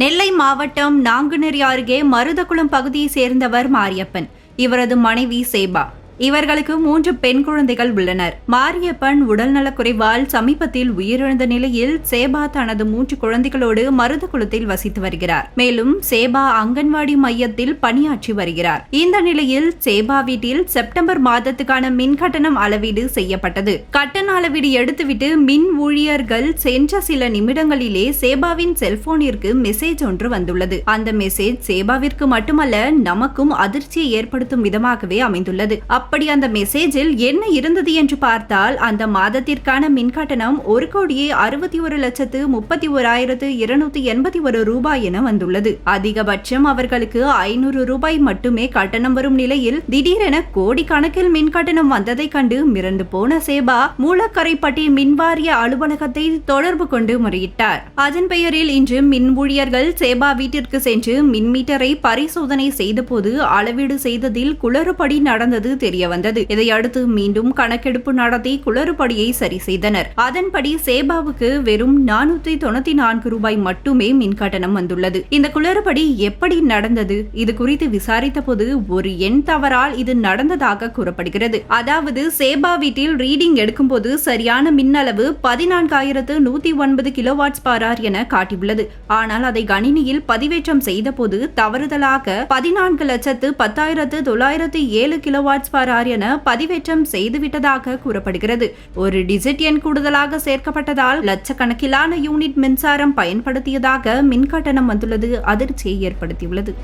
நெல்லை மாவட்டம் நாங்குநேரி அருகே மருதகுளம் பகுதியை சேர்ந்தவர் மாரியப்பன். இவரது மனைவி சேபா. இவர்களுக்கு மூன்று பெண் குழந்தைகள் உள்ளனர். மாரியப்பன் உடல்நலக்குறைவால் சமீபத்தில் உயிரிழந்த நிலையில் சேபா தனது மூன்று குழந்தைகளோடு மருதகுளத்தில் வசித்து வருகிறார். மேலும் சேபா அங்கன்வாடி மையத்தில் பணியாற்றி வருகிறார். இந்த நிலையில் சேபா வீட்டில் செப்டம்பர் மாதத்துக்கான மின் கட்டணம் அளவீடு செய்யப்பட்டது. கட்டண அளவீடு எடுத்துவிட்டு மின் ஊழியர்கள் சென்ற சில நிமிடங்களிலே சேபாவின் செல்போனிற்கு மெசேஜ் ஒன்று வந்துள்ளது. அந்த மெசேஜ் சேபாவிற்கு மட்டுமல்ல நமக்கும் அதிர்ச்சியை ஏற்படுத்தும் விதமாகவே அமைந்துள்ளது. அப்படி அந்த மெசேஜில் என்ன இருந்தது என்று பார்த்தால் அந்த மாதத்திற்கான மின் கட்டணம் ஒரு கோடியே அறுபத்தி ஒரு லட்சத்து முப்பத்தி ஓராயிரத்து இருநூத்தி எண்பத்தி ஒரு ரூபாய் என வந்துள்ளது. அதிகபட்சம் அவர்களுக்கு ஐநூறு ரூபாய் மட்டுமே கட்டணம் வரும் நிலையில் திடீரென கோடிக்கணக்கில் மின் கட்டணம் வந்ததை கண்டு மிரண்டு போன சேபா மூலக்கரைப்பட்டி மின்வாரிய அலுவலகத்தை தொடர்பு கொண்டு முறையிட்டார். அதன் பெயரில் இன்று மின் ஊழியர்கள் சேபா வீட்டிற்கு சென்று மின் மீட்டரை பரிசோதனை செய்தபோது அளவீடு செய்ததில் குளறுபடி நடந்தது தெரிய தெரியவந்தது இதையடுத்து மீண்டும் கணக்கெடுப்பு நடத்தி குளறுபடியை சரி செய்தனர். அதன்படி சேபாவுக்கு வெறும் நானூத்தி தொண்ணூத்தி நான்கு ரூபாய் மட்டுமே மின் கட்டணம் வந்துள்ளது. இந்த குளறுபடி எப்படி நடந்தது? இது குறித்து விசாரித்த போது ஒரு எண் தவறால் இது நடந்ததாக கூறப்படுகிறது. அதாவது சேபா வீட்டில் ரீடிங் எடுக்கும்போது சரியான மின்னளவு பதினான்காயிரத்து நூத்தி ஒன்பது கிலோவாட்ஸ் பாரார் என காட்டியுள்ளது. ஆனால் அதை கணினியில் பதிவேற்றம் செய்தபோது தவறுதலாக பதினான்கு லட்சத்து பத்தாயிரத்து தொள்ளாயிரத்து ஏழு கிலோவாட்ஸ் பாரார் என பதிவேற்றம் செய்துவிட்டதாக கூறப்படுகிறது. ஒரு டிஜிட் எண் கூடுதலாக சேர்க்கப்பட்டதால் லட்சக்கணக்கிலான யூனிட் மின்சாரம் பயன்படுத்தியதாக மின் கட்டணம் வந்துள்ளது. அதிர்ச்சியை ஏற்படுத்தியுள்ளது.